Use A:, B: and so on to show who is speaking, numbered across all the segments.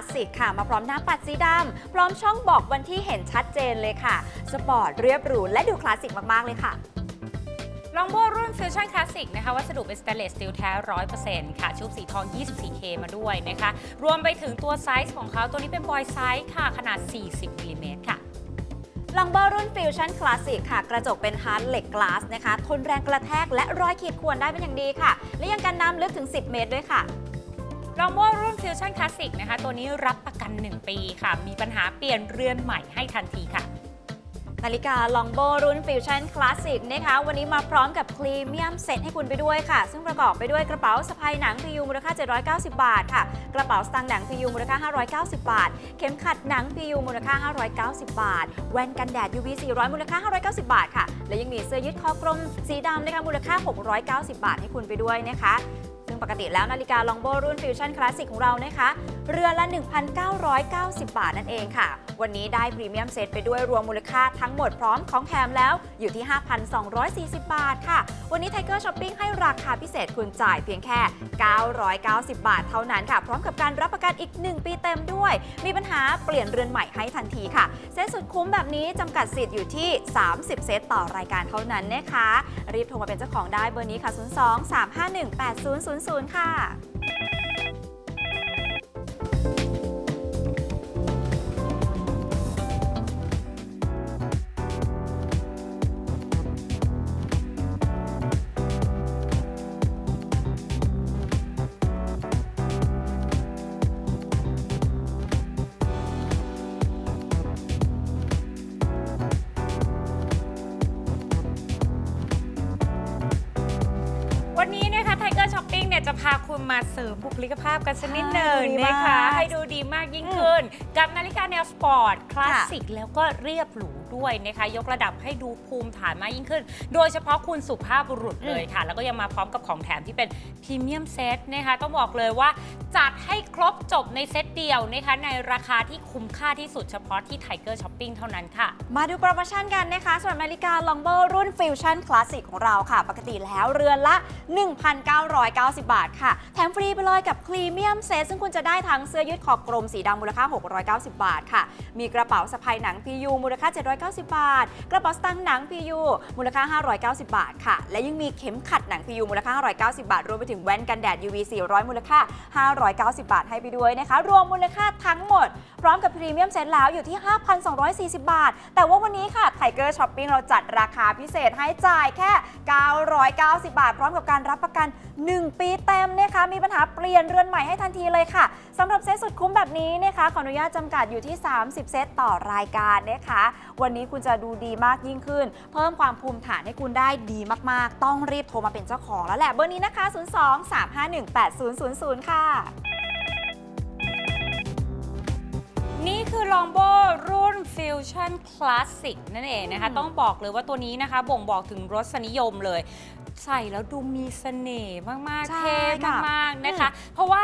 A: Fusion Classic ค่ะ มาพร้อมหน้าปัดสีดำพร้อมช่องบอกวันที่เห็นชัดเจนเลยค่ะ สปอร์ตเรียบหรูและดูคลาสสิกมาก ๆ เลยค่ะ
B: ลองโบรุ่น Fusion Classic นะคะวัสดุเป็นสเตนเลสสตีลแท้ 100%ค่ะ ชุบสีทอง 24K มาด้วยนะคะ รวมไปถึงตัวไซส์ของเขาตัวนี้เป็นบอยไซส์ค่ะ ขนาด 40มิลลิเมตรค่ะ
A: ลองโบรุ่น Fusion Classic ค่ะ กระจกเป็นฮาร์ดเหล็กกลาสนะคะ ทนแรงกระแทกและรอยขีดข่วนได้เป็นอย่างดีค่ะ และยังกันน้ำลึกถึง 10 เมตรด้วยค่ะ
B: ลองโบรุ่น Fusion Classic นะคะ ตัวนี้รับประกัน 1 ปีค่ะ มีปัญหาเปลี่ยนเรือนใหม่ให้ทันทีค่ะ
A: นาฬิกาลองโบรุ่น Fusion Classic นะคะ วันนี้มาพร้อมกับพรีเมียมเซ็ตให้คุณไปด้วยค่ะ ซึ่งประกอบไปด้วยกระเป๋าสะพายหนัง PU มูลค่า 790 บาทค่ะ กระเป๋าสตางค์หนัง PU มูลค่า 590 บาท เข็มขัดหนัง PU มูลค่า 590 บาท แว่นกันแดด UV 400 มูลค่า 590 บาทค่ะ และยังมีเสื้อยืดคอกลมสีดำนะคะมูลค่า 690 บาทให้คุณไปด้วยนะคะ ซึ่งปกติแล้วนาฬิกาลองโบรุ่นฟิวชั่นคลาสสิกของเรานะคะ เรือนละ 1,990 บาทนั่นเองค่ะ วันนี้ได้พรีเมียมเซตไปด้วยรวมมูลค่าทั้งหมดพร้อมของแถมแล้วอยู่ที่ 5,240 บาทค่ะ วันนี้ไทเกอร์ช้อปปิ้งให้ราคาพิเศษคุณจ่ายเพียงแค่ 990 บาทเท่านั้นค่ะ พร้อมกับการรับประกันอีก 1 ปีเต็มด้วย มีปัญหาเปลี่ยนเรือนใหม่ให้ทันทีค่ะ เซตสุดคุ้มแบบนี้จำกัดสิทธิ์อยู่ที่ 30 เซตต่อรายการเท่านั้นนะคะ รีบโทรมาเป็นเจ้าของได้เบอร์นี้ค่ะ 02 351 8000 ค่ะ
B: จะพาคุณมาเสริมบุคลิกภาพกันสักนิดหนึ่ง
A: ดี
B: นะ
A: มาก
B: คะให้ดูดีมากยิ่งขึ้น กับนาฬิกาแนวสปอร์ต คลาสสิกแล้วก็เรียบหรู ด้วยนะคะ ยกระดับให้ดูภูมิฐานมากยิ่งขึ้น โดยเฉพาะคุณสุภาพบุรุษเลยค่ะ แล้วก็ยังมาพร้อมกับของแถมที่เป็นพรีเมียมเซตนะคะต้องบอกเลยว่าจัดให้ครบจบในเซตเดียวนะคะในราคาที่คุ้มค่าที่สุดเฉพาะที่ไทเกอร์ช้อปปิ้งเท่านั้นค่ะ
A: มาดูโปรโมชั่นกันนะคะสำหรับนาฬิกาลองโบอร์รุ่น Fusion Classic ของเราค่ะ ปกติแล้วเรือนละ 1,990 บาทค่ะ แถมฟรีไปเลยกับพรีเมียมเซตซึ่งคุณจะได้ทั้งเสื้อยืดคอกลมสีดำมูลค่า 690 บาทค่ะ มีกระเป๋าสะพายหนัง PU มูลค่า790 บาท กระเป๋าสตางค์หนัง PU มูลค่า 590 บาทค่ะ และยังมีเข็มขัดหนัง PU มูลค่า 590 บาท รวมไปถึงแว่นกันแดด UV 400 มูลค่า 590 บาทให้ไปด้วยนะคะ รวมมูลค่าทั้งหมด พร้อมกับพรีเมียมเซ็ตแล้วอยู่ที่ 5,240 บาท แต่ว่าวันนี้ค่ะไทเกอร์ช้อปปิ้งเราจัดราคาพิเศษให้จ่ายแค่ 990 บาท พร้อมกับการรับประกัน 1 ปีเต็มนะคะมีปัญหาเปลี่ยนเรือนใหม่ให้ทันทีเลยค่ะสำหรับเซตสุดคุ้มแบบนี้นะคะขออนุญาตจำกัดอยู่ที่ 30 เซตต่อรายการนะคะ วันนี้คุณจะดูดีมากยิ่งขึ้น เพิ่มความภูมิฐานให้คุณได้ดีมากๆ ต้องรีบโทรมาเป็นเจ้าของแล้วแหละเบอร์นี้นะคะ 02 351 8000 ค่ะ
B: นี่คือลองโบรุ่น Fusion Classic นั่นเองนะคะ ต้องบอกเลยว่าตัวนี้นะคะ บ่งบอกถึงรสนิยมเลย ใส่แล้วดูมีเสน่ห์มาก ๆ
A: ใช่
B: เท่
A: ค่ะ
B: มาก ๆ นะคะ เพราะว่า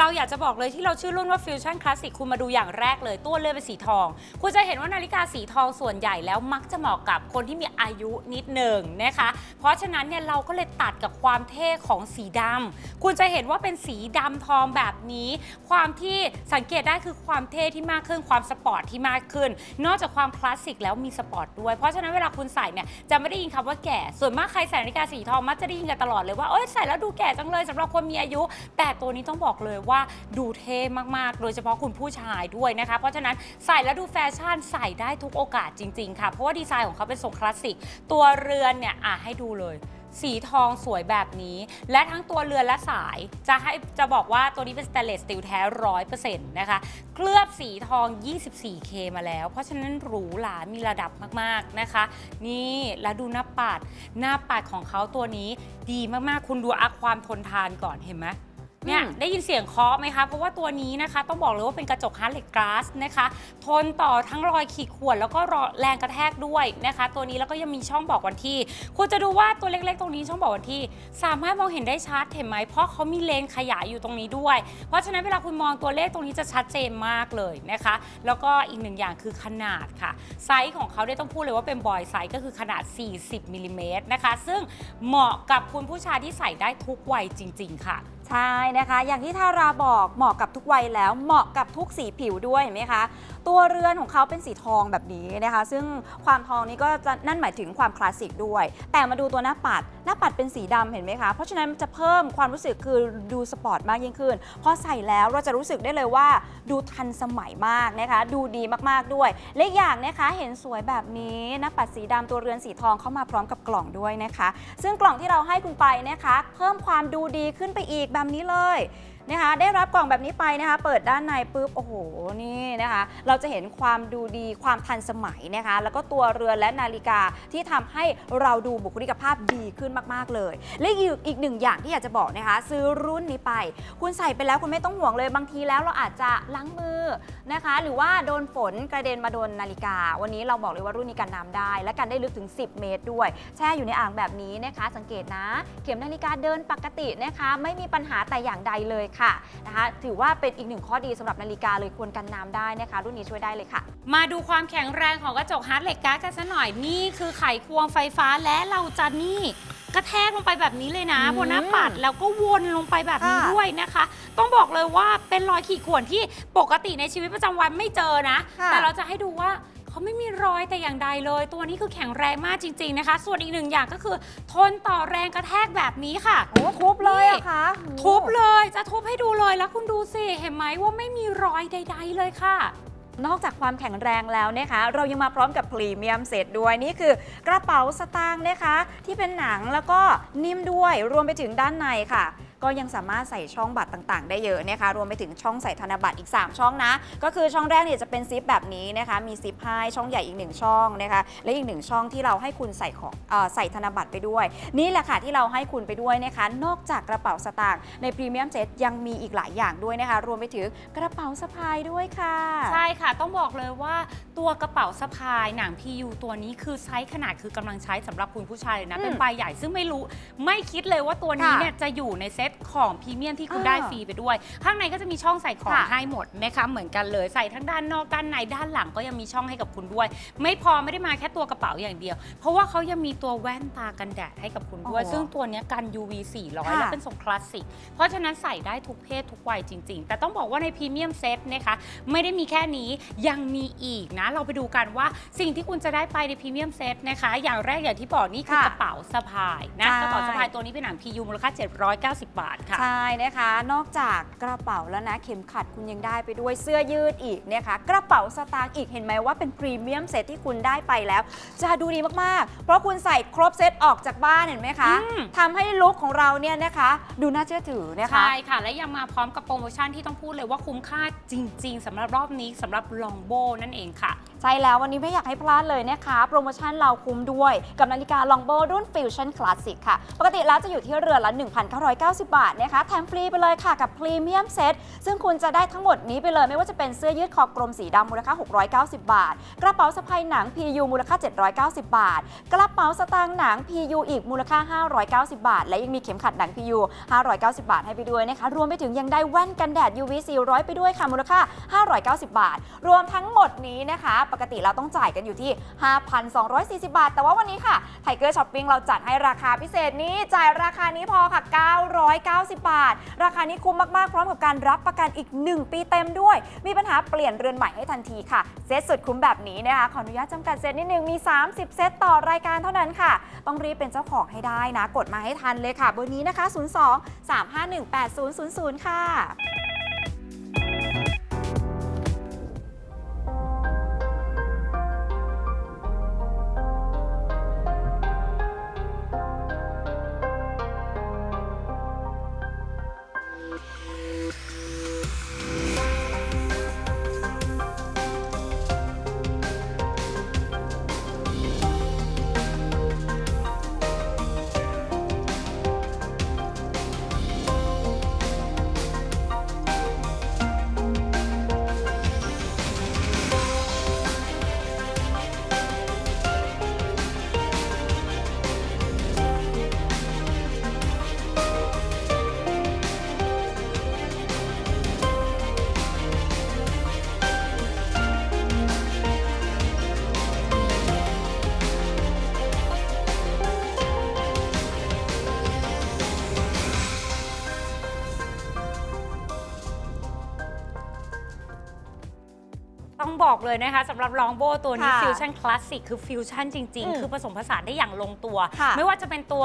B: เราอยากจะบอกเลยที่เราชื่อรุ่นว่า Fusion Classic คุณมาดูอย่างแรกเลย ตัวเรือนเป็นสีทอง คุณจะเห็นว่านาฬิกาสีทองส่วนใหญ่แล้วมักจะเหมาะกับคนที่มีอายุนิดหนึ่งนะคะ เพราะฉะนั้นเนี่ยเราก็เลยตัดกับความเท่ของสีดำคุณจะเห็นว่าเป็นสีดำทองแบบนี้ ความที่สังเกตได้คือความเท่ที่มากากขึ้นความสปอร์ตที่มากขึ้น นอกจากความคลาสสิกแล้วมีสปอร์ตด้วย เพราะฉะนั้นเวลาคุณใส่เนี่ยจะไม่ได้ยินคำว่าแก่ ส่วนมากใครใส่นาฬิกาสีทองมักจะได้ยินกันตลอดเลยว่าเอ้ยใส่แล้วดูแก่จังเลยสำหรับคนมีอายุ แต่ตัวนี้ต้องบอกเลยว่าดูเท่มากๆ โดยเฉพาะคุณผู้ชายด้วยนะคะ เพราะฉะนั้นใส่แล้วดูแฟชั่นใส่ได้ทุกโอกาสจริง ๆ ค่ะ เพราะว่าดีไซน์ของเขาเป็นทรงคลาสสิก ตัวเรือนเนี่ยอะให้ดูเลย สีทองสวยแบบนี้ และทั้งตัวเรือนและสายจะให้จะบอกว่าตัวนี้เป็นสเตนเลสสตีลแท้ร้อยเปอร์เซ็นต์นะคะ เคลือบสีทอง 24K มาแล้ว เพราะฉะนั้นหรูหรามีระดับมากๆนะคะ นี่แล้วดูหน้าปัด หน้าปัดของเขาตัวนี้ดีมากๆ คุณดูอักความทนทานก่อนเห็นไหม เนี่ย
A: อืม
B: ได้ยินเสียงเคาะไหมคะ เพราะว่าตัวนี้นะคะ ต้องบอกเลยว่าเป็นกระจกฮาร์ดเหล็กกลาสนะคะ ทนต่อทั้งรอยขีดข่วนแล้วก็รอแรงกระแทกด้วยนะคะ ตัวนี้แล้วก็ยังมีช่องบอกวันที่คุณจะดูว่าตัวเล็กๆ ตรงนี้ช่องบอกวันที่ สามารถมองเห็นได้ชัดเห็นไหมเพราะเขามีเลนขยายอยู่ตรงนี้ด้วย เพราะฉะนั้นเวลาคุณมองตัวเลขตรงนี้จะชัดเจนมากเลยนะคะ แล้วก็อีกหนึ่งอย่างคือขนาดค่ะไซส์ของเขาได้ต้องพูดเลยว่าเป็นบอยไซส์ก็คือขนาด 40มิลลิเมตรนะคะ ซึ่งเหมาะกับคุณผู้ชายที่ใส่ได้ทุกวัยจริง ๆ ค่ะ
A: ใช่นะคะ อย่างที่ทาราบอกเหมาะกับทุกวัยแล้วเหมาะกับทุกสีผิวด้วยเห็นไหมคะ ตัวเรือนของเขาเป็นสีทองแบบนี้นะคะ ซึ่งความทองนี้ก็จะนั่นหมายถึงความคลาสสิกด้วย แต่มาดูตัวหน้าปัด น้าปัดเป็นสีดำเห็นไหมคะ เพราะฉะนั้นจะเพิ่มความรู้สึกคือดูสปอร์ตมากยิ่งขึ้น พอใส่แล้วเราจะรู้สึกได้เลยว่า ดูทันสมัยมากนะคะ ดูดีมากๆด้วย และอย่างนะคะเห็นสวยแบบนี้หน้าปัดสีดำตัวเรือนสีทองเข้ามาพร้อมกับกล่องด้วยนะคะ ซึ่งกล่องที่เราให้คุณไปนะคะ เพิ่มความดูดีขึ้นไปอีกแบบนี้เลย นะคะ ได้รับกล่องแบบนี้ไปนะคะ เปิดด้านในปุ๊บโอ้โหนี่นะคะ เราจะเห็นความดูดีความทันสมัยนะคะ แล้วก็ตัวเรือนและนาฬิกาที่ทำให้เราดูบุคลิกภาพดีขึ้นมาก ๆ เลย และอีกอีกหนึ่งอย่างที่อยากจะบอกนะคะ ซื้อรุ่นนี้ไป คุณใส่ไปแล้วคุณไม่ต้องห่วงเลยบางทีแล้วเราอาจจะล้างมือนะคะ หรือว่าโดนฝนกระเด็นมาโดนนาฬิกา วันนี้เราบอกเลยว่ารุ่นนี้กันน้ำได้ และกันได้ลึกถึง 10 เมตรด้วย แช่อยู่ในอ่างแบบนี้นะคะ สังเกตนะ เข็มนาฬิกาเดินปกตินะคะ ไม่มีปัญหาแต่อย่างใดเลยค่ะนะคะถือว่าเป็นอีกหนึ่งข้อดีสำหรับนาฬิกาเลยควรกันน้ำได้นะคะ รุ่นนี้ช่วยได้เลยค่ะ
B: มาดูความแข็งแรงของกระจกฮาร์ดเหล็กการ์ดกันซะหน่อยนี่คือไขควงไฟฟ้าและเราจะนี่กระแทกลงไปแบบนี้เลยนะ
A: อืม
B: บนหน้าปัดแล้วก็วนลงไปแบบนี้
A: ค่ะ
B: ด้วยนะคะ ต้องบอกเลยว่าเป็นรอยขีดข่วนที่ปกติในชีวิตประจำวันไม่เจอนะ
A: ค่ะ
B: แต่เราจะให้ดูว่า เขาไม่มีรอยแต่อย่างใดเลย ตัวนี้คือแข็งแรงมากจริง ๆนะคะ ส่วนอีกหนึ่งอย่างก็คือ ทนต่อแรงกระแทกแบบนี้ค่ะ
A: โอ้ทุบเลยเหรอะคะ
B: ทุบเลยจะทุบให้ดูเลยแล้วคุณดูสิเห็นไหมว่าไม่มีรอยใด ๆ เลยค่ะ
A: นอกจากความแข็งแรงแล้วนะคะ เรายังมาพร้อมกับพรีเมียมเซตด้วยนี่คือกระเป๋าสตางค์นะคะ ที่เป็นหนังแล้วก็นิ่มด้วยรวมไปถึงด้านในค่ะ ก็ยังสามารถใส่ช่องบัตรต่างๆ ได้เยอะนะคะ รวมไปถึงช่องใส่ธนบัตรอีก 3 ช่องนะ ก็คือช่องแรกเนี่ยจะเป็นซิปแบบนี้นะคะ มีซิปให้ช่องใหญ่อีกหนึ่งช่องนะคะ และอีกหนึ่งช่องที่เราให้คุณใส่ของเออใส่ธนบัตรไปด้วย นี่แหละค่ะที่เราให้คุณไปด้วยนะคะ นอกจากกระเป๋าสตางค์ในพรีเมียมเซตยังมีอีกหลายอย่างด้วยนะคะ รวมไปถึงกระเป๋าสะพายด้วยค่ะ
B: ใช่ค่ะ ต้องบอกเลยว่าตัวกระเป๋าสะพายหนัง PU ตัวนี้คือไซส์ขนาดคือกำลังใช้สำหรับคุณผู้ชายเลยนะ
A: อืม
B: เป็นใบใหญ่ซึ่งไม่รู้ไม่คิดเลยว่าตัวนี้
A: ค่ะ
B: เนี่ยจะอยู่ในเซ็ตของพรีเมียมที่คุณ
A: อ่า
B: ได้ฟรีไปด้วย ข้างในก็จะมีช่องใส่ของ
A: ค่ะ
B: ให้หมดนะคะเหมือนกันเลยใส่ทั้งด้านนอกด้านในด้านหลังก็ยังมีช่องให้กับคุณด้วย ไม่พอไม่ได้มาแค่ตัวกระเป๋าอย่างเดียว เพราะว่าเขายังมีตัวแว่นตากันแดดให้กับคุณด้วย
A: โอ้โห
B: ซึ่งตัวเนี้ยกัน UV 400
A: ค่ะ
B: และเป็นทรงคลาสสิก เพราะฉะนั้นใส่ได้ทุกเพศทุกวัยจริง ๆ แต่ต้องบอกว่าในพรีเมียมเซตนะคะ ไม่ได้มีแค่นี้ยังมีอีกนะ เราไปดูกันว่าสิ่งที่คุณจะได้ไปในพรีเมียมเซตนะคะ อย่างแรกอย่างที่บอกนี่คือ
A: ค่ะ
B: กระเป๋าสะพายนะ
A: ใช่
B: กระเป๋าสะพายตัวนี้เป็นหนัง PU มูลค่า 790 บาทค่ะ
A: ใช่นะคะ นอกจากกระเป๋าแล้วนะ เข็มขัดคุณยังได้ไปด้วยเสื้อยืดอีกนะคะ กระเป๋าสตางค์อีกเห็นไหมว่าเป็นพรีเมียมเซตที่คุณได้ไปแล้ว จะดูดีมากๆ เพราะคุณใส่ครบเซตออกจากบ้านเห็นไหมคะ
B: อืม
A: ทำให้ลุคของเราเนี่ยนะคะ ดูน่าเชื่อถือนะคะ
B: ใช่ค่ะ และยังมาพร้อมกับโปรโมชั่นที่ต้องพูดเลยว่าคุ้มค่าจริง ๆสำหรับรอบนี้สำหรับลองโบนั่นเองค่ะ
A: ใช่แล้ววันนี้ไม่อยากให้พลาดเลยนะคะ โปรโมชั่นเราคุ้มด้วย กับนาฬิกาลองโบรุ่น Fusion Classic ค่ะ ปกติแล้วจะอยู่ที่เรือนละ 1,990 บาทนะคะ แถมฟรีไปเลยค่ะกับพรีเมียมเซตซึ่งคุณจะได้ทั้งหมดนี้ไปเลย ไม่ว่าจะเป็นเสื้อยืดคอกลมสีดำมูลค่า 690 บาท กระเป๋าสะพายหนัง PU มูลค่า 790 บาท กระเป๋าสตางค์หนัง PU อีกมูลค่า 590 บาท และยังมีเข็มขัดหนัง PU 590 บาทให้ไปด้วยนะคะ รวมไปถึงยังได้แว่นกันแดด UV 400 ไปด้วยค่ะมูลค่า 590 บาท รวมทั้งหมดนี้นะคะปกติเราต้องจ่ายกันอยู่ที่ 5,240 บาท แต่ว่าวันนี้ค่ะไทเกอร์ช้อปปิ้งเราจัดให้ราคาพิเศษนี้จ่ายราคานี้พอค่ะ 990 บาท ราคานี้คุ้มมาก ๆ พร้อมกับการรับประกันอีก 1 ปีเต็มด้วย มีปัญหาเปลี่ยนเรือนใหม่ให้ทันทีค่ะ เซตสุดคุ้มแบบนี้นะคะขออนุญาตจำกัดเซตนิดนึงมี 30 เซตต่อรายการเท่านั้นค่ะ ต้องรีบเป็นเจ้าของให้ได้นะ กดมาให้ทันเลยค่ะเบอร์นี้นะคะ 02 351 8000 ค่ะ
B: บอกเลยนะคะสำหรับลองโบตัวนี้
A: ค่ะ
B: ฟิวชั่นคลาสสิกคือฟิวชั่นจริง
A: อืม
B: ๆ คือผสมผสานได้อย่างลงตัว
A: ค่ะ
B: ไม่ว่าจะเป็นตัว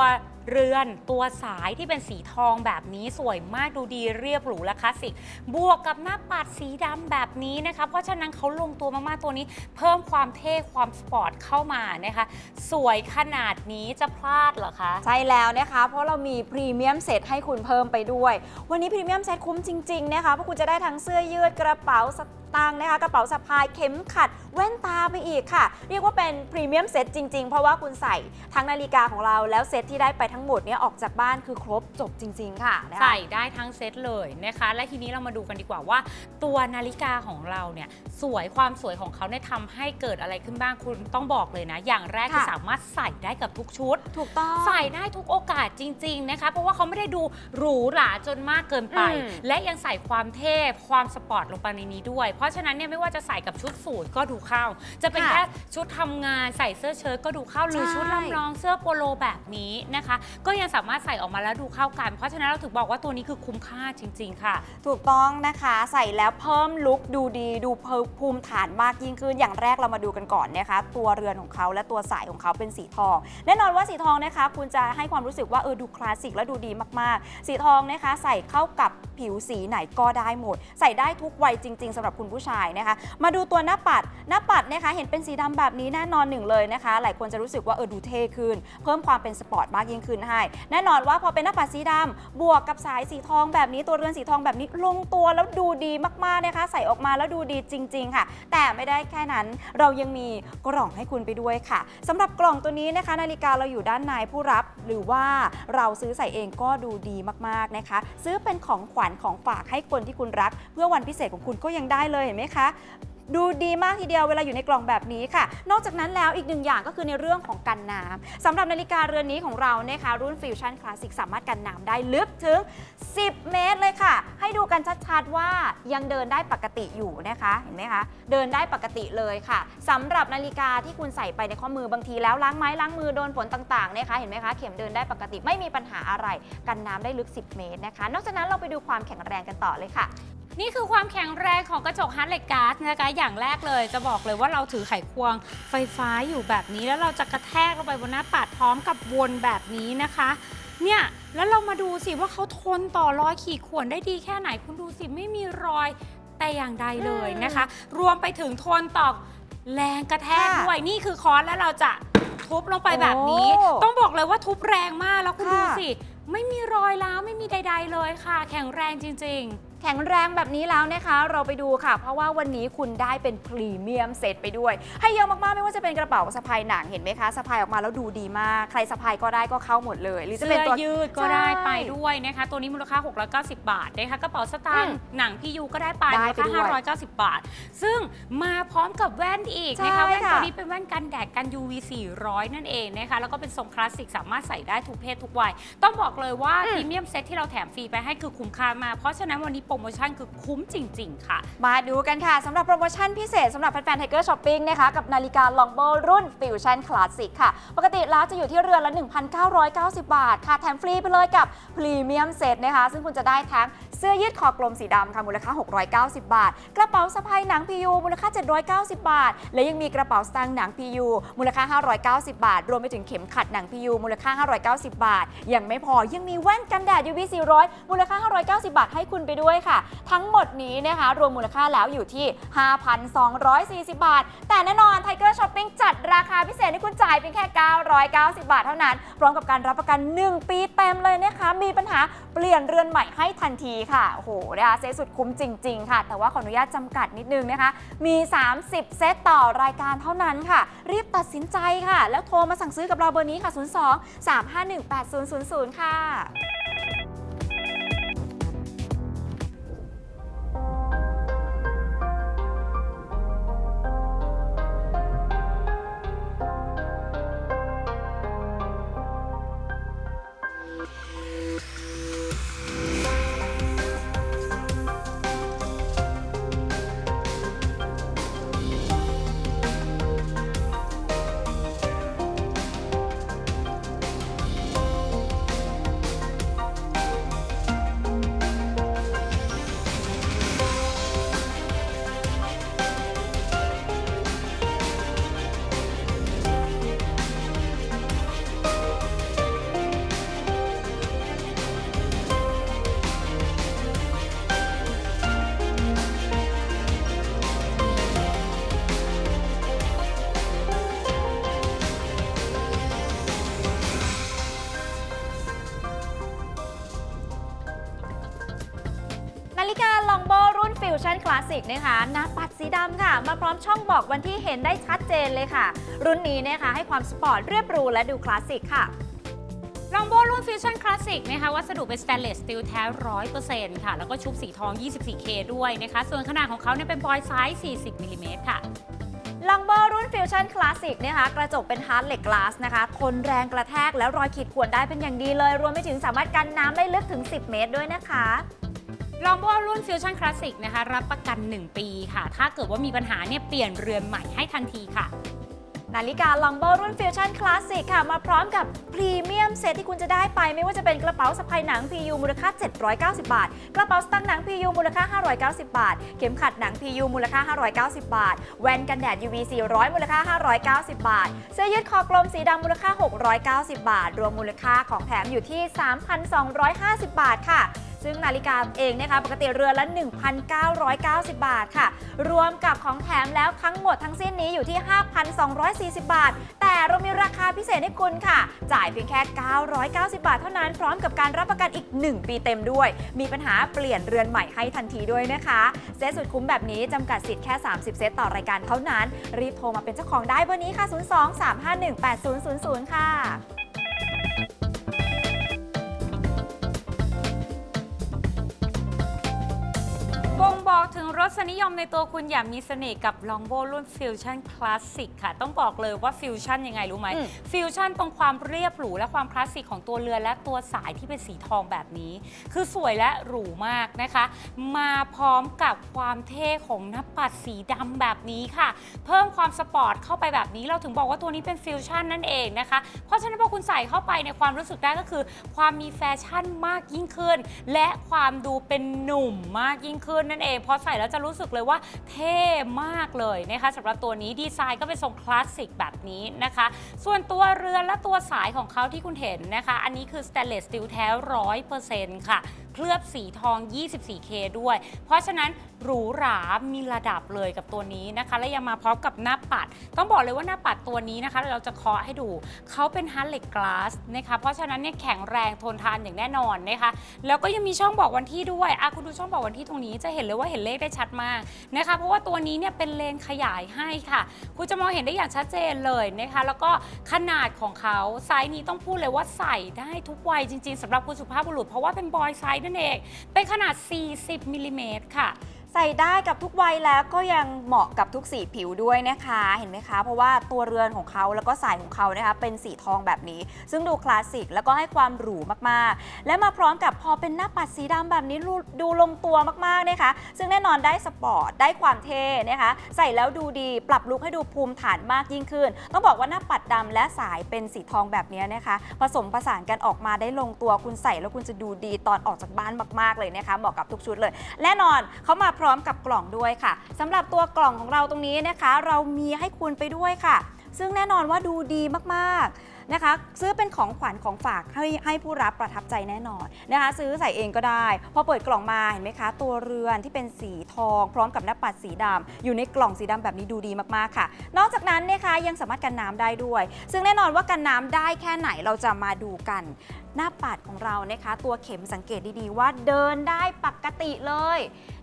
B: เรือนตัวสายที่เป็นสีทองแบบนี้สวยมากดูดีเรียบหรูและคลาสสิก บวกกับหน้าปัดสีดำแบบนี้นะคะเพราะฉะนั้นเขาลงตัวมากๆตัวนี้ เพิ่มความเท่ความสปอร์ตเข้ามานะคะสวยขนาดนี้จะพลาดเหรอคะ
A: ใช่แล้วนะคะ เพราะเรามีพรีเมียมเซตให้คุณเพิ่มไปด้วย วันนี้พรีเมียมเซตคุ้มจริงๆนะคะเพราะคุณจะได้ทั้งเสื้อยืดกระเป๋าสตางค์นะคะกระเป๋าสะพายเข็มขัดแว่นตาไปอีกค่ะ เรียกว่าเป็นพรีเมียมเซตจริงๆ เพราะว่าคุณใส่ทั้งนาฬิกาของเราแล้วเซตที่ได้ไปทั้งหมดเนี่ยออกจากบ้านคือครบจบจริง ๆ ค่ะนะคะ
B: ใส่ได้ทั้งเซตเลยนะคะ และทีนี้เรามาดูกันดีกว่าว่า ตัวนาฬิกาของเราเนี่ยสวยความสวยของเขาเนี่ยทำให้เกิดอะไรขึ้นบ้างคุณต้องบอกเลยนะ อย่างแรกคือ
A: ค่ะ
B: สามารถใส่ได้กับทุกชุด
A: ถูกต้อง
B: ใส่ได้ทุกโอกาสจริง ๆ นะคะ เพราะว่าเขาไม่ได้ดูหรูหราจนมากเกินไป
A: อืม
B: และยังใส่ความเท่ความสปอร์ตลงไปในนี้ด้วย เพราะฉะนั้นเนี่ยไม่ว่าจะใส่กับชุดสูทก็ดูเข้า จะเป็น
A: ค่ะ
B: แค่ชุดทำงานใส่เสื้อเชิ้ตก็ดูเข้าหรือ
A: ใช่
B: ชุดลำลองเสื้อโปโลแบบนี้นะคะก็ยังสามารถใส่ออกมาแล้วดูเข้ากัน เพราะฉะนั้นเราถึงบอกว่าตัวนี้คือคุ้มค่าจริง ๆ ค่ะ
A: ถูกต้องนะคะใส่แล้วเพิ่มลุคดูดีดูเพิ่มภูมิฐานมากยิ่งขึ้น อย่างแรกเรามาดูกันก่อนนะคะ ตัวเรือนของเขาและตัวสายของเขาเป็นสีทอง แน่นอนว่าสีทองนะคะ คุณจะให้ความรู้สึกว่าเออดูคลาสสิกและดูดีมากๆ สีทองนะคะ ใส่เข้ากับผิวสีไหนก็ได้หมด ใส่ได้ทุกวัยจริง ๆสำหรับคุณผู้ชายนะคะ มาดูตัวหน้าปัดหน้าปัดนะคะ เห็นเป็นสีดำแบบนี้แน่นอนหนึ่งเลยนะคะ หลายคนจะรู้สึกว่าเออดูเท่ขึ้น เพิ่มความเป็นสปอร์ตมากยิ่งขึ้นให้ แน่นอนว่าพอเป็นหน้าปัดสีดำบวกกับสายสีทองแบบนี้ตัวเรือนสีทองแบบนี้ลงตัวแล้วดูดีมากๆนะคะ ใส่ออกมาแล้วดูดีจริง ๆ ค่ะ แต่ไม่ได้แค่นั้นเรายังมีกล่องให้คุณไปด้วยค่ะสำหรับกล่องตัวนี้นะคะ นาฬิกาเราอยู่ด้านในผู้รับหรือว่าเราซื้อใส่เองก็ดูดีมากๆนะคะ ซื้อเป็นของขวัญของฝากให้คนที่คุณรัก เพื่อวันพิเศษของคุณก็ยังได้เลยเห็นไหมคะ ดูดีมากทีเดียวเวลาอยู่ในกล่องแบบนี้ค่ะ นอกจากนั้นแล้วอีกหนึ่งอย่างก็คือในเรื่องของกันน้ำสำหรับนาฬิกาเรือนนี้ของเรานะคะรุ่นฟิวชั่นคลาสสิกสามารถกันน้ำได้ลึกถึง 10 เมตรเลยค่ะ ให้ดูกันชัดๆว่ายังเดินได้ปกติอยู่นะคะเห็นไหมคะเดินได้ปกติเลยค่ะสำหรับนาฬิกาที่คุณใส่ไปในข้อมือบางทีแล้วล้างไม้ล้างมือโดนฝนต่างๆนะคะเห็นไหมคะเข็มเดินได้ปกติไม่มีปัญหาอะไร กันน้ำได้ลึก 10 เมตรนะคะ นอกจากนั้นเราไปดูความแข็งแรงกันต่อเลยค่ะ
B: นี่คือความแข็งแรงของกระจกฮาร์ดเหล็กก๊าซนะคะ อย่างแรกเลยจะบอกเลยว่าเราถือไขควงไฟฟ้าอยู่แบบนี้ แล้วเราจะกระแทกลงไปบนหน้าปัดพร้อมกับวนแบบนี้นะคะ เนี่ยแล้วเรามาดูสิว่าเขาทนต่อรอยขีดข่วนได้ดีแค่ไหนคุณดูสิไม่มีรอยแต่อย่างใดเลยนะคะ รวมไปถึงทนต่อแรงกระแทก
A: ค่ะ
B: ด้วยนี่คือค้อนแล้วเราจะทุบลงไปแบบนี้
A: โอ้
B: ต้องบอกเลยว่าทุบแรงมากแล้วคุณ
A: ค่ะ
B: ดูสิ ไม่มีรอยร้าวไม่มีใด ๆ เลยค่ะ แข็งแรงจริง ๆ
A: แข็งแรงแบบนี้แล้วนะคะ เราไปดูค่ะ เพราะว่าวันนี้คุณได้เป็นพรีเมียมเซตไปด้วย ให้เยอะมากๆ ไม่ว่าจะเป็นกระเป๋าสะพายหนังเห็นไหมคะสะพายออกมาแล้วดูดีมาก ใครสะพายก็ได้ก็เข้าหมดเลย หรือจะ
B: เสื้
A: เป็น
B: อ
A: ตัว
B: ยืดก็ได้
A: ใช่
B: ไปด้วยนะคะ ตัวนี้มูลค่า 690 บาทนะคะกระเป๋าสตางค์
A: อืม
B: หนังพียูก็ได้ไป
A: ได้
B: มูล
A: ไปด้วย
B: ค่า590 บาท ซึ่งมาพร้อมกับแว่นอีก
A: ใช่
B: นะคะแว่น
A: ค่ะ
B: ตัวนี้เป็นแว่นกันแดดกัน UV 400 นั่นเองนะคะแล้วก็เป็นทรงคลาสสิกสามารถใส่ได้ทุกเพศทุกวัยต้องบอกเลยว่าพรีเมียมเซตที่เราแถมฟรีไปให้คือคุ้มค่ามากเพราะฉะนั้นวันนี้โปรโมชั่นคือคุ้มจริง ๆ ค่ะ
A: มาดูกันค่ะสำหรับโปรโมชั่นพิเศษสำหรับแฟนๆไทเกอร์ช้อปปิ้งนะคะกับนาฬิกา Longbow รุ่น Fusion Classic ค่ะ ปกติแล้วจะอยู่ที่เรือนละ 1,990 บาท ค่ะ แถมฟรีไปเลยกับพรีเมียมเซตนะคะ ซึ่งคุณจะได้ทั้งเสื้อยืดคอกลมสีดำค่ะมูลค่า 690 บาท กระเป๋าสะพายหนัง PU มูลค่า 790 บาท และยังมีกระเป๋าสตางค์หนัง PU มูลค่า 590 บาท รวมไปถึงเข็มขัดหนัง PU มูลค่า 590 บาท ยังไม่พอยังมีแว่นกันแดด UV 400 มูลค่า 590 บาทให้คุณไปด้วยค่ะ ทั้งหมดนี้นะคะรวมมูลค่าแล้วอยู่ที่ 5,240 บาท แต่แน่นอนไทเกอร์ช้อปปิ้งจัดราคาพิเศษให้คุณจ่ายเพียงแค่ 990 บาทเท่านั้น พร้อมกับการรับประกัน 1 ปีเต็มเลยนะคะ มีปัญหาเปลี่ยนเรือนใหม่ให้ทันทีค่ะโอ้โหนะคะเซตสุดคุ้มจริง ๆ ค่ะ แต่ว่าขออนุญาตจำกัดนิดนึงนะคะ มี 30 เซตต่อรายการเท่านั้นค่ะ รีบตัดสินใจค่ะ แล้วโทรมาสั่งซื้อกับเราเบอร์นี้ค่ะ 02 351 8000 ค่ะ นะคะหน้าปัดสีดำค่ะ มาพร้อมช่องบอกวันที่เห็นได้ชัดเจนเลยค่ะ รุ่นนี้นะคะให้ความสปอร์ตเรียบหรูและดูคลาสสิกค่ะ
B: ลองโบรุ่นฟิวชั่นคลาสสิกนะคะวัสดุเป็นสแตนเลสสตีลแท้ร้อยเปอร์เซ็นต์ค่ะ แล้วก็ชุบสีทอง 24K ด้วยนะคะ ส่วนขนาดของเขาเนี่ยเป็นบอยไซส์ 40มิลลิเมตรค่ะ
A: ลองโบรุ่น Fusion Classic นะคะกระจกเป็นฮาร์ดเหล็กกลาสนะคะ ทนแรงกระแทกแล้วรอยขีดข่วนได้เป็นอย่างดีเลย รวมไปถึงสามารถกันน้ำได้ลึกถึง 10 เมตรด้วยนะคะ
B: ลองโบรุ่นฟิวชั่นคลาสสิกนะคะ รับประกัน 1 ปีค่ะ ถ้าเกิดว่ามีปัญหาเนี่ยเปลี่ยนเรือนใหม่ให้ทันทีค่ะ
A: นาฬิกาลองโบรุ่น Fusion Classic ค่ะ มาพร้อมกับพรีเมียมเซตที่คุณจะได้ไป ไม่ว่าจะเป็นกระเป๋าสะพายหนัง PU มูลค่า 790 บาท กระเป๋าสตางค์หนัง PU มูลค่า 590 บาท เข็มขัดหนัง PU มูลค่า 590 บาท แว่นกันแดด UV 400 มูลค่า 590 บาท เสื้อยืดคอกลมสีดำมูลค่า 690 บาท รวมมูลค่าของแถมอยู่ที่ 3,250 บาทค่ะ ซึ่งนาฬิกาเองนะคะปกติเรือนละ 1,990 บาทค่ะ รวมกับของแถมแล้วทั้งหมดทั้งสิ้นนี้อยู่ที่ 5,240 บาท แต่เรามีราคาพิเศษให้คุณค่ะ จ่ายเพียงแค่ 990 บาทเท่านั้นพร้อมกับการรับประกันอีก 1 ปีเต็มด้วย มีปัญหาเปลี่ยนเรือนใหม่ให้ทันทีด้วยนะคะเซตสุดคุ้มแบบนี้จำกัดสิทธิ์แค่ 30 เซตต่อรายการเท่านั้น รีบโทรมาเป็นเจ้าของได้เบอร์นี้ค่ะ 02-351-8000 ค่ะ
B: บ่งบอกถึงรสนิยมในตัวคุณอย่างมีเสน่ห์กับลองโบรุ่นฟิวชั่นคลาสสิกค่ะ ต้องบอกเลยว่าฟิวชั่นยังไงรู้ไหม
A: อืม
B: ฟิวชั่นตรงความเรียบหรูและความคลาสสิกของตัวเรือนและตัวสายที่เป็นสีทองแบบนี้ คือสวยและหรูมากนะคะ มาพร้อมกับความเท่ของหน้าปัดสีดำแบบนี้ค่ะ เพิ่มความสปอร์ตเข้าไปแบบนี้ เราถึงบอกว่าตัวนี้เป็นฟิวชั่นนั่นเองนะคะ เพราะฉะนั้นพอคุณใส่เข้าไปในความรู้สึกได้ก็คือ ความมีแฟชั่นมากยิ่งขึ้น และความดูเป็นหนุ่มมากยิ่งขึ้นนั่นเองพอใส่แล้วจะรู้สึกเลยว่าเท่มากเลยนะคะสำหรับตัวนี้ดีไซน์ก็เป็นทรงคลาสสิกแบบนี้นะคะ ส่วนตัวเรือนและตัวสายของเขาที่คุณเห็นนะคะ อันนี้คือสแตนเลสสตีลแท้ร้อยเปอร์เซ็นต์ค่ะ เคลือบสีทอง 24K ด้วย เพราะฉะนั้นหรูหรามีระดับเลยกับตัวนี้นะคะ และยังมาพร้อมกับหน้าปัด ต้องบอกเลยว่าหน้าปัดตัวนี้นะคะ เราจะเคาะให้ดูเขาเป็นฮาร์ดเหล็กกลาสนะคะเพราะฉะนั้นเนี่ยแข็งแรงทนทานอย่างแน่นอนนะคะ แล้วก็ยังมีช่องบอกวันที่ด้วยอะคุณดูช่องบอกวันที่ตรงนี้จะเห็นเลยว่าเห็นเลขได้ชัดมากนะคะ เพราะว่าตัวนี้เนี่ยเป็นเลนขยายให้ค่ะ คุณจะมองเห็นได้อย่างชัดเจนเลยนะคะ แล้วก็ขนาดของเขาไซส์นี้ต้องพูดเลยว่าใส่ได้ทุกวัยจริง ๆสำหรับคุณสุภาพบุรุษเพราะว่าเป็นบอยไซส์นั่นเอง เป็นขนาด 40มิลลิเมตรค่ะ
A: ใส่ได้กับทุกวัยแล้วก็ยังเหมาะกับทุกสีผิวด้วยนะคะ เห็นไหมคะ เพราะว่าตัวเรือนของเขาแล้วก็สายของเขานะคะ เป็นสีทองแบบนี้ ซึ่งดูคลาสสิกแล้วก็ให้ความหรูมากๆ และมาพร้อมกับพอเป็นหน้าปัดสีดำแบบนี้ดูลงตัวมากๆนะคะ ซึ่งแน่นอนได้สปอร์ตได้ความเท่นะคะ ใส่แล้วดูดีปรับลุคให้ดูภูมิฐานมากยิ่งขึ้น ต้องบอกว่าหน้าปัดดำและสายเป็นสีทองแบบนี้นะคะ ผสมผสานกันออกมาได้ลงตัวคุณใส่แล้วคุณจะดูดีตอนออกจากบ้านมาก ๆเลยนะคะเหมาะกับทุกชุดเลย แน่นอนเขามาพร้อมกับกล่องด้วยค่ะสำหรับตัวกล่องของเราตรงนี้นะคะ เรามีให้คุณไปด้วยค่ะ ซึ่งแน่นอนว่าดูดีมากๆนะคะ ซื้อเป็นของขวัญของฝากให้ให้ผู้รับประทับใจแน่นอนนะคะ ซื้อใส่เองก็ได้ พอเปิดกล่องมาเห็นไหมคะ ตัวเรือนที่เป็นสีทอง พร้อมกับหน้าปัดสีดำอยู่ในกล่องสีดำแบบนี้ดูดีมากๆค่ะ นอกจากนั้นนะคะยังสามารถกันน้ำได้ด้วย ซึ่งแน่นอนว่ากันน้ำได้แค่ไหนเราจะมาดูกันหน้าปัดของเรานะคะ ตัวเข็มสังเกตดีๆว่าเดินได้ปกติเลย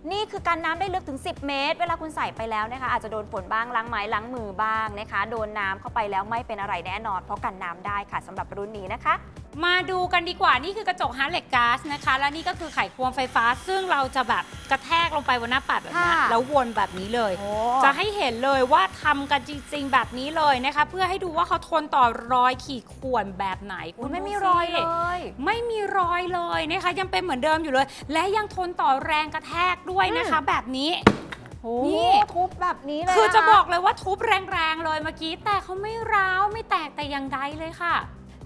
A: นี่คือการน้ำได้ลึกถึง 10 เมตร เวลาคุณใส่ไปแล้วนะคะ อาจจะโดนฝนบ้างล้างไม้ล้างมือบ้างนะคะ โดนน้ำเข้าไปแล้วไม่เป็นอะไรแน่นอน เพราะกันน้ำได้ค่ะสำหรับรุ่นนี้นะคะ
B: มาดูกันดีกว่านี่คือกระจกฮาร์ดเหล็กก๊าซนะคะ และนี่ก็คือไขควงไฟฟ้า ซึ่งเราจะแบบกระแทกลงไปบนหน้าปัดแบบนี้
A: ค่ะ
B: แล้ววนแบบนี้เลยจะให้เห็นเลยว่าทำกันจริงๆแบบนี้เลยนะคะ เพื่อให้ดูว่าเขาทนต่อรอยขีดข่วนแบบไหน
A: อุ๊
B: คุ
A: ย
B: ณ
A: ไม่มี
B: ดูสิ
A: รอยเลย
B: ไม่มีรอยเลยนะคะ ยังเป็นเหมือนเดิมอยู่เลย และยังทนต่อแรงกระแทกด้วยนะคะ แบบนี้
A: โอ้
B: นี่
A: ทุบแบบนี้เลย
B: คือจะ
A: น
B: บอกเลยว่าทุบแรงๆเลยเมื่อกี้ แต่เขาไม่ร้าวไม่แตกแต่อย่างใดเลยค่ะ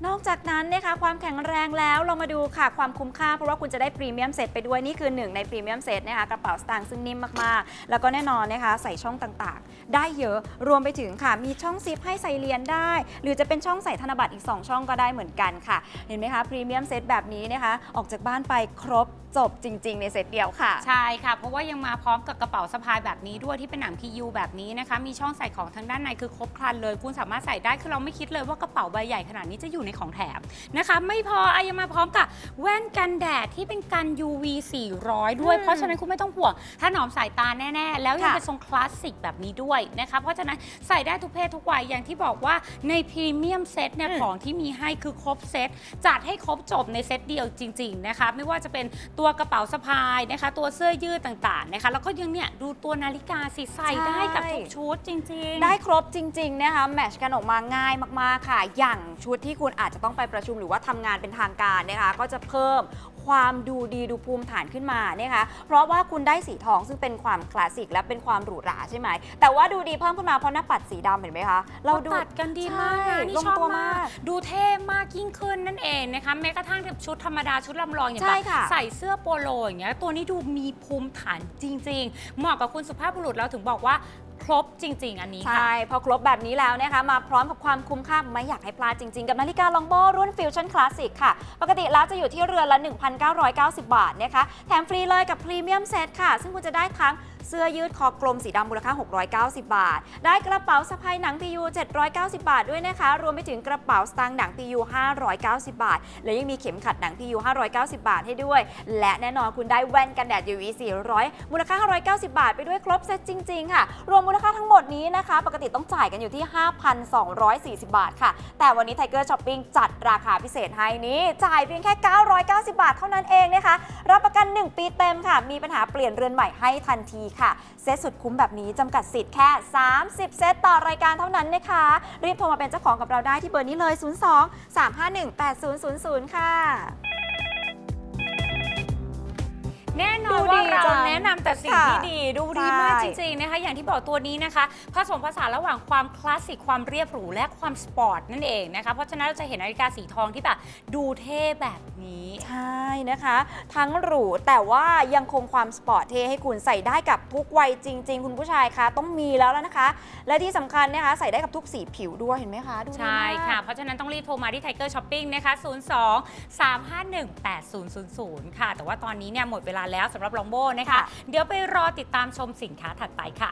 A: นอกจากนั้นนะคะความแข็งแรงแล้วเรามาดูค่ะความคุ้มค่าเพราะว่าคุณจะได้พรีเมียมเซตไปด้วยนี่คือหนึ่งในพรีเมียมเซตนะคะกระเป๋าสตางค์ซึ่งนิ่มมากๆ แล้วก็แน่นอนนะคะใส่ช่องต่างๆ ได้เยอะรวมไปถึงค่ะ มีช่องซิปให้ใส่เหรียญได้ หรือจะเป็นช่องใส่ธนบัตรอีก 2 ช่องก็ได้เหมือนกันค่ะ เห็นไหมคะพรีเมียมเซตแบบนี้นะคะออกจากบ้านไปครบ จบจริง ๆ ในเซตเดียวค่ะ
B: ใช่ค่ะ เพราะว่ายังมาพร้อมกับกระเป๋าสะพายแบบนี้ด้วยที่เป็นหนัง PU แบบนี้นะคะ มีช่องใส่ของทางด้านในคือครบครันเลย คุณสามารถใส่ได้คือเราไม่คิดเลยว่ากระเป๋าใบใหญ่ขนาดนี้จะอยู่ในของแถมนะคะ ไม่พออะยังมาพร้อมกับแว่นกันแดดที่เป็นกัน UV 400 ด้วย
A: อืม
B: เพราะฉะนั้นคุณไม่ต้องห่วงถ้าหนอมสายตาแน่ๆ แล้วยัง
A: ค่ะ
B: เป็นทรงคลาสสิกแบบนี้ด้วยนะคะเพราะฉะนั้นใส่ได้ทุกเพศทุกวัยอย่างที่บอกว่าในพรีเมียมเซตเนี่ย
A: อืม
B: ของที่มีให้คือครบเซตจัดให้ครบจบในเซตเดียวจริง ๆ นะคะไม่ว่าจะเป็นตัวกระเป๋าสะพายนะคะ ตัวเสื้อยืดต่างๆนะคะ แล้วก็ยังเนี่ยดูตัวนาฬิกาสิใส่ได้กับทุกชุดจริง ๆ
A: ได้ครบจริง ๆ นะคะ แมทชกันออกมาง่ายมากๆค่ะ อย่างชุดที่คุณอาจจะต้องไปประชุมหรือว่าทำงานเป็นทางการนะคะ ก็จะเพิ่ม ความดูดีดูภูมิฐานขึ้นมานะคะเพราะว่าคุณได้สีทองซึ่งเป็นความคลาสสิกและเป็นความหรูหราใช่ไหม แต่ว่าดูดีเพิ่มขึ้นมาเพราะหน้าปัดสีดำเห็นไหมคะเราดู
B: ตัดกันดีมาก
A: ใช่
B: นะนี่
A: ลง
B: ชอบ
A: ตัว
B: มามา
A: ก ก
B: ดูเท่มากยิ่งขึ้นนั่นเองนะคะแม้กระทั่งแบบชุดธรรมดาชุดลำลองอย่าง
A: ใช่
B: แบบ
A: ค่ะ
B: ใส่เสื้อโปโลอย่างเงี้ยตัวนี้ดูมีภูมิฐานจริง ๆ เหมาะกับคุณสุภาพบุรุษเราถึงบอกว่า ครบจริง ๆ อันนี้ค่ะ
A: ใช่ พอครบแบบนี้แล้วนะคะ มาพร้อมกับความคุ้มค่าไม่อยากให้พลาดจริง ๆ กับนาฬิกาลองโบรุ่นฟิวชั่นคลาสสิกค่ะ ปกติแล้วจะอยู่ที่เรือนละ 1,990 บาทนะคะ แถมฟรีเลยกับพรีเมียมเซตค่ะ ซึ่งคุณจะได้ทั้ง เสื้อยืดคอกลมสีดำมูลค่า 690 บาท ได้กระเป๋าสะพายหนัง PU 790 บาทด้วยนะคะ รวมไปถึงกระเป๋าสตางค์หนัง PU 590 บาท และยังมีเข็มขัดหนัง PU 590 บาทให้ด้วย และแน่นอนคุณได้แว่นกันแดด UV 400 มูลค่า 590 บาท ไปด้วยครบเซตจริง ๆ ค่ะ รวมมูลค่าทั้งหมดนี้นะคะ ปกติต้องจ่ายกันอยู่ที่ 5,240 บาทค่ะ แต่วันนี้ไทเกอร์ช้อปปิ้งจัดราคาพิเศษให้นี้ จ่ายเพียงแค่ 990 บาทเท่านั้นเองนะคะ รับประกัน 1 ปีเต็มค่ะ มีปัญหาเปลี่ยนเรือนใหม่ให้ทันทีค่ะ เซตสุดคุ้มแบบนี้จำกัดสิทธิ์แค่ 30 เซตต่อรายการเท่านั้นนะคะ รีบโทรมาเป็นเจ้าของกับเราได้ที่เบอร์นี้เลย 02 351 8000 ค่ะ
B: แน่นอน
A: ดู
B: ว่า
A: ดี
B: เรา
A: จัง
B: แนะนำแต่สิ่ง
A: ค่ะ
B: ที่ดีดูดีมาก
A: ใช่
B: จริงๆนะคะอย่างที่บอกตัวนี้นะคะผสมผสานระหว่างความคลาสสิกความเรียบหรูและความสปอร์ตนั่นเองนะคะเพราะฉะนั้นเราจะเห็นนาฬิกาสีทองที่แบบดูเท่แบบนี้
A: ใช่นะคะ ทั้งหรูแต่ว่ายังคงความสปอร์ตเท่ให้คุณใส่ได้กับทุกวัยจริง ๆ คุณผู้ชายคะต้องมีแล้วแล้วนะคะ และที่สำคัญนะคะ ใส่ได้กับทุกสีผิวด้วยเห็นไหมคะดูดี
B: ใช่
A: มาก
B: ค่ะ เพราะฉะนั้นต้องรีบโทรมาที่ Tiger Shopping นะคะ 02 351 8000 ค่ะ แต่ว่าตอนนี้เนี่ยหมดเวลาแล้วสำหรับลองโบนะคะ
A: ค่ะ
B: เดี๋ยวไปรอติดตามชมสินค้าถัดไปค่ะ